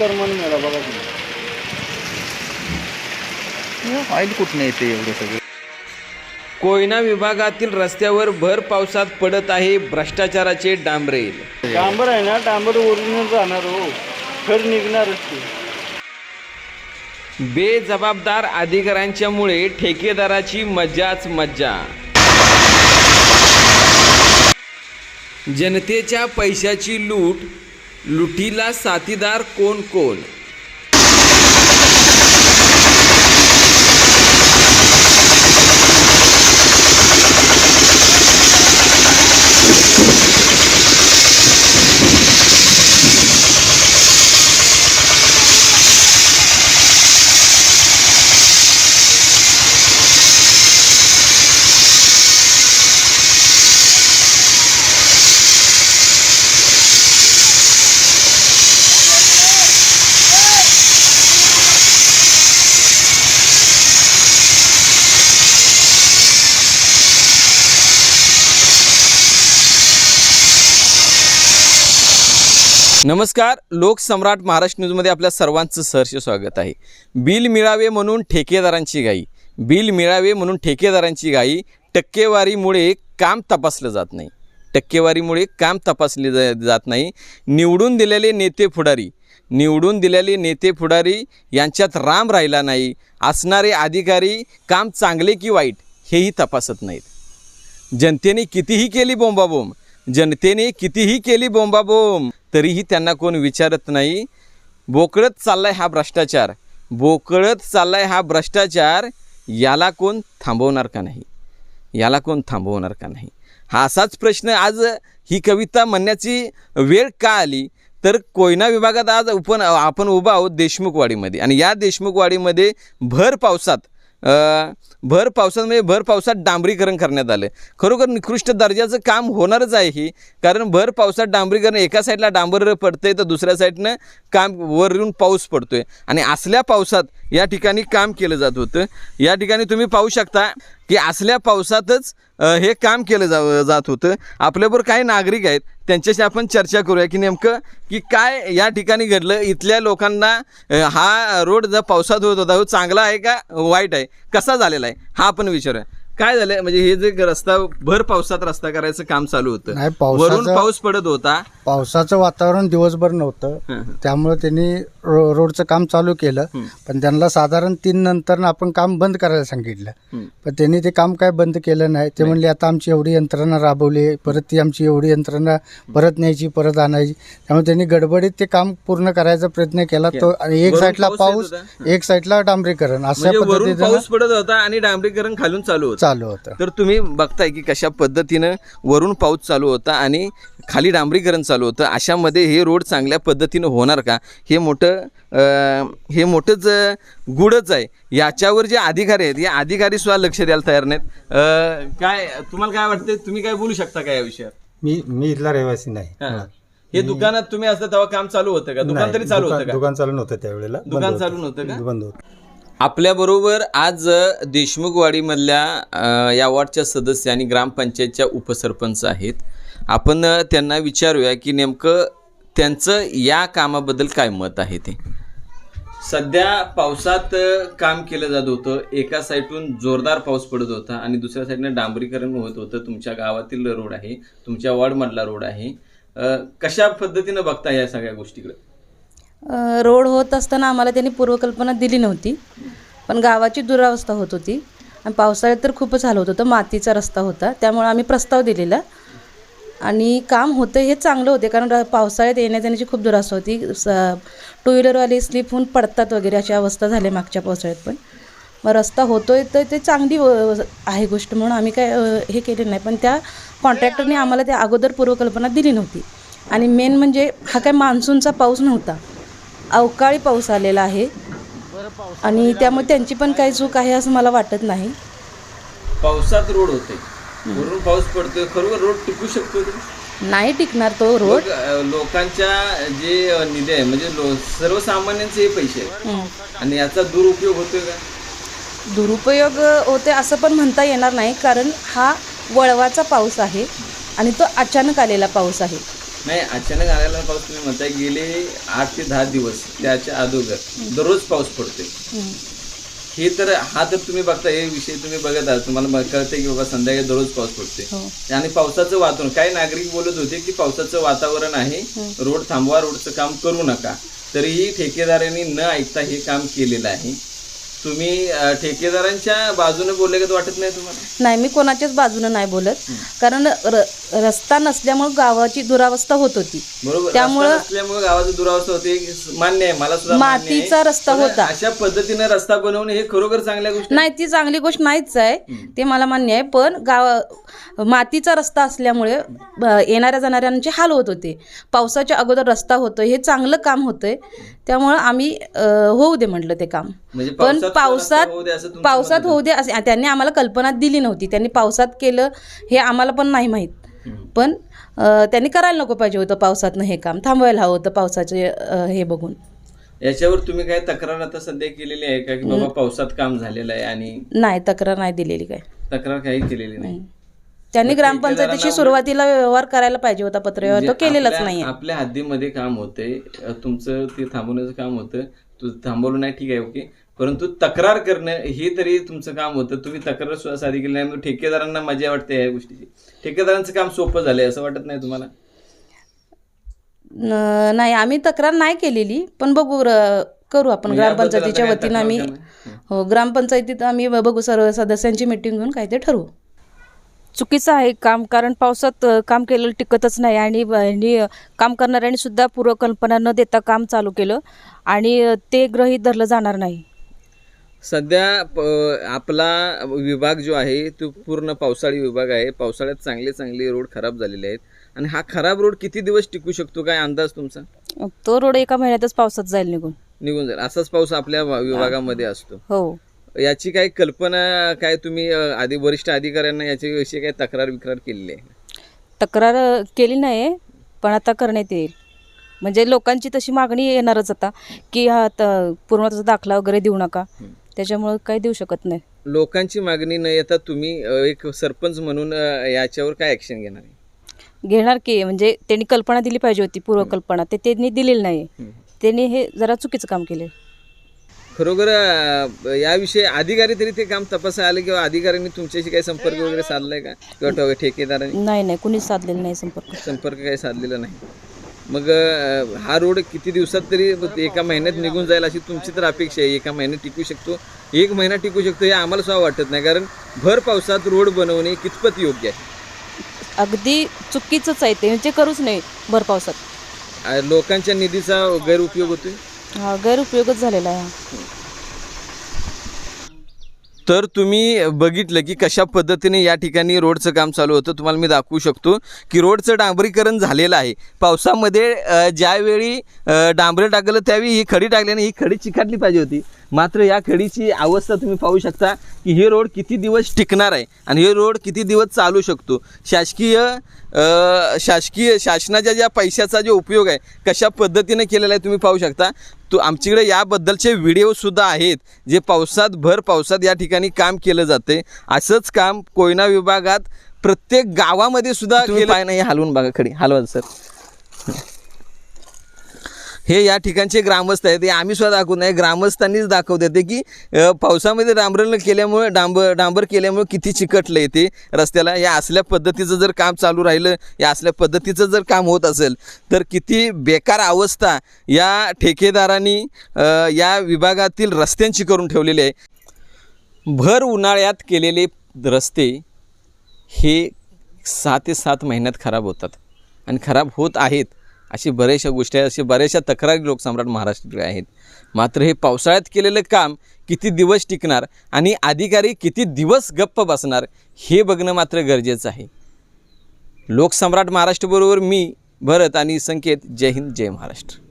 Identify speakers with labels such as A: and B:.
A: मिळाला बघा तुम्ही.
B: ऑइल कुठनं येते एवढं सगळं?
C: कोयना विभागातील रस्त्यावर भर पावसात पडत आहे भ्रष्टाचाराचे डांबरेल
A: डांबर आहे ना डांबर ओरिजिनल राहणार हो. खर निघणारच ते.
C: बेजबाबदार अधिकाऱ्यांच्यामुळे ठेकेदाराची मज्जाच मज्जा. जनतेच्या पैशाची लूट लुटीला साथीदार कोण कोण? नमस्कार लोकसम्राट महाराष्ट्र न्यूजमध्ये आपल्या सर्वांचं सहर्ष स्वागत आहे. बिल मिळावे म्हणून ठेकेदारांची गाई बिल मिळावे म्हणून ठेकेदारांची गाई टक्केवारीमुळे काम तपासलं जात नाही. टक्केवारीमुळे काम तपासले जा जात नाही. निवडून दिलेले नेते पुढारी. निवडून दिलेले नेते पुढारी यांच्यात राम राहिला नाही. असणारे अधिकारी काम चांगले की वाईट हेही तपासत नाहीत. जनतेने कितीही केली बोंबाबोंब. जनतेने कितीही केली बोंबाबोंब. तरीही त्यांना कोण विचारत नाही. बोकळत चाललाय हा भ्रष्टाचार. बोकळत चाललाय हा भ्रष्टाचार याला कोण थांबवणार का नाही? याला कोण थांबवणार का नाही? हा असाच प्रश्न आज ही कविता म्हणण्याची वेळ का आली? तर कोयना विभागात आज उपन आपण उभा आहोत देशमुखवाडीमध्ये. आणि या देशमुखवाडीमध्ये भर पावसात भर भर पावसामध्ये म्हणजे भर पावसात डांबरीकरण करण्यात आलं खरोखर निकृष्ट दर्जाचं काम होणारच आहे ही कारण भर पावसात डांबरीकरण एका साईडला डांबर पडतंय तर दुसऱ्या साईडनं काम वरून पाऊस पडतोय. आणि असल्या पावसात या ठिकाणी काम केलं जात होतं. या ठिकाणी तुम्ही पाहू शकता की असल्या पावसातच हे काम केलं जा जात होतं. आपल्याबरोबर काही नागरिक आहेत त्यांच्याशी आपण चर्चा करूया की नेमकं की काय या ठिकाणी घडलं इथल्या लोकांना हा रोड जर पावसात होत होता हो चांगला आहे का वाईट आहे? कसा झालेला आहे? हा आपण विचारूया. काय झालं म्हणजे हे जे रस्ता भर पावसात रस्ता करायचं काम चालू होतं.
D: नाही, पावसाचं-
C: वरून पाऊस पडत होता.
D: पावसाचं वातावरण दिवसभर नव्हतं. त्यामुळे त्यांनी रो- रोडचं काम चालू केलं. पण त्यांना साधारण तीन नंतर आपण काम बंद करायला सांगितलं. पण त्यांनी ते काम काय बंद केलं नाही. ते म्हणले आता आमची एवढी यंत्रणा राबवली परत ती आमची एवढी यंत्रणा परत न्यायची परत आणायची. त्यामुळे त्यांनी गडबडीत ते काम पूर्ण करायचा प्रयत्न केला. तो आणि एक
C: वरून
D: साईडला
C: पाऊस येत
D: पाऊस एक साईडला डांबरीकरण. अशा
C: म्हणजे वरून
D: पद्धतीनं
C: पाऊस पडत होता आणि डांबरीकरण खालून चालू होतं.
D: चालू होतं.
C: तर तुम्ही बघताय की कशा पद्धतीनं वरून पाऊस चालू होता आणि खाली डांबरीकरण चालू होतं. अशामध्ये हे रोड चांगल्या पद्धतीनं होणार का? हे मोठं हे मोठंच अं, गुढच आहे. याच्यावर जे अधिकारी आहेत या अधिकारी सुद्धा लक्ष द्यायला तयार नाहीत. अं, काय तुम्हाला काय वाटतं तुम्ही काय बोलू शकता का या विषयात
E: मी मी इथला रहिवासी नाही.
C: हा. हे. दुकानात तुम्ही असता तेव्हा काम चालू होतं का? दुकान तरी चालू होतं का?
E: दुकान चालू नव्हतं त्यावेळेला.
C: दुकान. चालू नव्हतं का?
E: बंद होतं.
C: आपल्याबरोबर आज देशमुखवाडीमधल्या या वॉर्डच्या सदस्य आणि ग्रामपंचायतच्या उपसरपंच आहेत. आपण त्यांना विचारूया की नेमकं त्यांचं या कामाबद्दल काय मत आहे ते? सध्या पावसात काम केलं जात होतं. एका साईडून जोरदार पाऊस पडत होता आणि दुसऱ्या साईडनं डांबरीकरण होत होतं. तुमच्या गावातील रोड आहे तुमच्या वॉर्डमधला रोड आहे. कशा पद्धतीनं बघता या सगळ्या गोष्टीकडे?
F: रोड होत असताना आम्हाला त्यांनी पूर्वकल्पना दिली नव्हती. पण गावाची दुरावस्था होत होती. आणि पावसाळ्यात तर खूपच हाल होत होतं. मातीचा रस्ता होता. त्यामुळे आम्ही प्रस्ताव दिलेला. आणि काम होतं हे चांगलं होते. कारण पावसाळ्यात येण्या जाण्याची खूप दुरावस्था होती. स टू व्हीलरवाले स्लिप होऊन पडतात वगैरे अशी अवस्था झाली मागच्या पावसाळ्यात पण. मग रस्ता होतो आहे तर ते चांगली व- आहे गोष्ट म्हणून आम्ही काय हे केले नाही. पण त्या कॉन्ट्रॅक्टरने आम्हाला त्या अगोदर पूर्वकल्पना दिली नव्हती. आणि मेन म्हणजे हा काय मान्सूनचा पाऊस नव्हता. अवकाळी पाऊस आलेला आहे. आणि त्यामुळे त्यांची पण काही चूक आहे असं मला वाटत नाही.
C: पावसात रोड होते. वरून पाऊस पडतोय. खरोखर रोड टिकू शकतो?
F: नाही टिकणार तो रोड.
C: लोकांच्या जे निधी आहे म्हणजे लो- सर्वसामान्यांचे हे पैसे आहेत. आणि याचा दुरुपयोग होतोय का?
F: दुरुपयोग होते असं पण म्हणता येणार नाही. कारण हा वळवाचा पाऊस आहे आणि तो अचानक आलेला पाऊस आहे.
C: नाही अचानक आलेला पाऊस तुम्ही म्हणताय गेले आठ ते दहा दिवस त्याच्या अगोदर. दररोज पाऊस पडतोय. हे तर हा तर तुम्ही बघता हे विषय तुम्ही बघत आहात. तुम्हाला मग कळतंय की बाबा संध्याकाळी दररोज पाऊस पडतोय. आणि पावसाचं वातावरण काही नागरिक बोलत होते की पावसाचं वातावरण आहे रोड थांबवा रोडचं काम करू नका. तरीही ठेकेदारांनी न ऐकता हे काम केलेलं आहे. तुम्ही अं, ठेकेदारांच्या बाजूने बोलले का वाटत नाही तुम्हाला?
F: नाही मी कोणाच्याच बाजूनं नाही बोलत. कारण र रस्ता नसल्यामुळे गावाची दुरावस्था होत होती.
C: बरोबर.
F: त्यामुळं-
C: नसल्यामुळे गावाची दुरावस्था होते मान्य आहे मला सुद्धा मान्य आहे.
F: मातीचा रस्ता
C: पण
F: होता.
C: अशा पद्धतीने रस्ता बनवणे हे खरोखर चांगल्या गोष्टी
F: नाही ती चांगली गोष्ट नाहीच आहे ते मला मान्य आहे. पण गाव मातीचा रस्ता असल्यामुळे येणाऱ्या जाणाऱ्यांचे हाल होत होते. पावसाच्या अगोदर रस्ता होतोय हे चांगलं काम होतंय. त्यामुळं आम्ही अ, होऊ दे म्हटलं ते काम.
C: म्हणजे
F: पण
C: पावसात
F: पावसात पावसात होऊ दे असे त्यांनी आम्हाला कल्पना दिली नव्हती. त्यांनी पावसात केलं हे आम्हाला पण नाही माहीत. पण त्यांनी करायला नको पाहिजे होतं पावसातनं हे काम. थांबवायला हवं होतं पावसाचे हे बघून.
C: याच्यावर तुम्ही काय तक्रार आता सध्या केलेली आहे का? की बाबा पावसात काम झालेलं आहे आणि
F: नाही तक्रार नाही दिलेली काय
C: तक्रार काही केलेली नाही.
F: त्यांनी ग्रामपंचायतीशी सुरुवातीला व्यवहार करायला पाहिजे होता पत्रव्यवहार. तो
C: म्हणजे
F: केलेलाच
C: आपल्या-
F: नाहीये.
C: आपल्या हद्दीमध्ये काम होते तुमचं ते थांबवण्याचं काम होतं. तू थांबवलं नाही ठीक आहे ओके. परंतु तक्रार करणं हे तरी तुमचं काम होतं. तुम्ही तक्रार सुद्धा साधी केली नाही मग ठेकेदारांना मजा वाटते या गोष्टीची. ठेकेदारांचं काम सोपं झालंय असं वाटत नाही तुम्हाला?
F: न- नाही आम्ही तक्रार नाही केलेली पण बघू करू आपण
C: म्हणजे
F: ग्रामपंचायतीच्या वतीनं आम्ही हो. ग्रामपंचायतीत आम्ही बघू सर्व सदस्यांची मिटिंग घेऊन काय ते ठरवू.
G: चुकीचं आहे काम कारण पावसात काम केलेलं टिकतच नाही आणि काम करणाऱ्यांनी सुद्धा पूर्वकल्पना न देता काम चालू केलं आणि ते गृहीत धरलं जाणार नाही.
C: सध्या प- आपला विभाग जो आहे तो पूर्ण पावसाळी विभाग आहे. पावसाळ्यात चांगले चांगले रोड खराब झालेले आहेत. आणि हा खराब रोड किती दिवस टिकू शकतो? काय अंदाज तुमचा?
G: तो रोड एका महिन्यातच पावसात जाईल निघून.
C: निघून जाईल. असाच पाऊस आपल्या विभागामध्ये असतो.
G: हो.
C: याची काही कल्पना काय तुम्ही आधी वरिष्ठ अधिकाऱ्यांना याच्याविषयी काही तक्रार विक्रार केलेली आहे?
G: तक्रार केली नाही पण आता करण्यात येईल. म्हणजे लोकांची तशी मागणी येणारच आता की हा पूर्णत्वाचा दाखला वगैरे देऊ नका. त्याच्यामुळं काही देऊ शकत नाही.
C: लोकांची मागणी न येता तुम्ही अ, एक सरपंच म्हणून अ, याच्यावर काय ऍक्शन घेणार आहे?
G: घेणार की म्हणजे त्यांनी कल्पना दिली पाहिजे होती पूर्वकल्पना. ते त्यांनी दिलेली नाही. त्यांनी हे जरा चुकीचं काम केलं.
C: खरोखर अ, याविषयी अधिकारी तरी ते काम तपासायला आले किंवा अधिकाऱ्यांनी तुमच्याशी काही संपर्क वगैरे साधलाय का? किंवा ठे- ठेकेदारांनी?
G: नाही नाही कुणीच साधलेलं नाही संपर्क.
C: संपर्क काही साधलेला नाही. मग हा रोड किती दिवसात तरी एका महिन्यात निघून जाईल अशी तुमची तर अपेक्षा आहे. एका महिन्यात टिकू शकतो. एक महिना टिकू शकतो हे आम्हाला सुद्धा वाटत नाही. कारण भर पावसात रोड बनवणे कितपत योग्य आहे?
G: अगदी चुकीचंच आहे ते. म्हणजे करूच नाही भर पावसात.
C: लोकांच्या निधीचा गैरउपयोग होतोय?
G: हा गैरउपयोगच झालेला आहे हा.
C: तर तुम्ही बघितलं की कशा पद्धतीने या ठिकाणी रोडचं काम चालू होतं. तुम्हाला मी दाखवू शकतो की रोडचं डांबरीकरण झालेलं आहे. पावसामध्ये ज्यावेळी डांबरे टाकलं त्यावेळी ही खडी टाकल्याने ही खडी चिकाटली पाहिजे होती. मात्र या खडीची अवस्था तुम्ही पाहू शकता की हे रोड किती दिवस टिकणार आहे आणि हे रोड किती दिवस चालू शकतो? शासकीय शासकीय शासनाच्या ज्या पैशाचा जो उपयोग आहे कशा पद्धतीने केलेला आहे तुम्ही पाहू शकता. तो आमच्याकडे याबद्दलचे व्हिडिओसुद्धा आहेत जे पावसात भर पावसात या ठिकाणी काम केलं जाते. असंच काम कोयना विभागात प्रत्येक गावामध्ये सुद्धा केलं नाही हलवून बघा खडी हलवा सर. हे या ठिकाणचे ग्रामस्थ आहेत. हे आम्ही सुद्धा दाखवत नाही. ग्रामस्थांनीच दाखवत येते की पावसामध्ये डांबरण केल्यामुळे डांबर डांबर केल्यामुळे किती चिकटलं येते रस्त्याला. या असल्या पद्धतीचं जर काम चालू राहिलं या असल्या पद्धतीचं जर काम होत असेल तर किती बेकार अवस्था या ठेकेदारांनी या विभागातील रस्त्यांची करून ठेवलेली आहे. भर उन्हाळ्यात केलेले रस्ते हे सहा ते सात महिन्यात खराब होतात. आणि खराब होत आहेत. अशी बऱ्याचशा गोष्टी आहेत अशी बऱ्याचशा तक्रारी लोकसम्राट महाराष्ट्राकडे आहेत. मात्र हे पावसाळ्यात केलेलं काम किती दिवस टिकणार आणि अधिकारी किती दिवस गप्प बसणार हे बघणं मात्र गरजेचं आहे. लोकसम्राट महाराष्ट्रबरोबर मी भरत आणि संकेत जय हिंद जय महाराष्ट्र.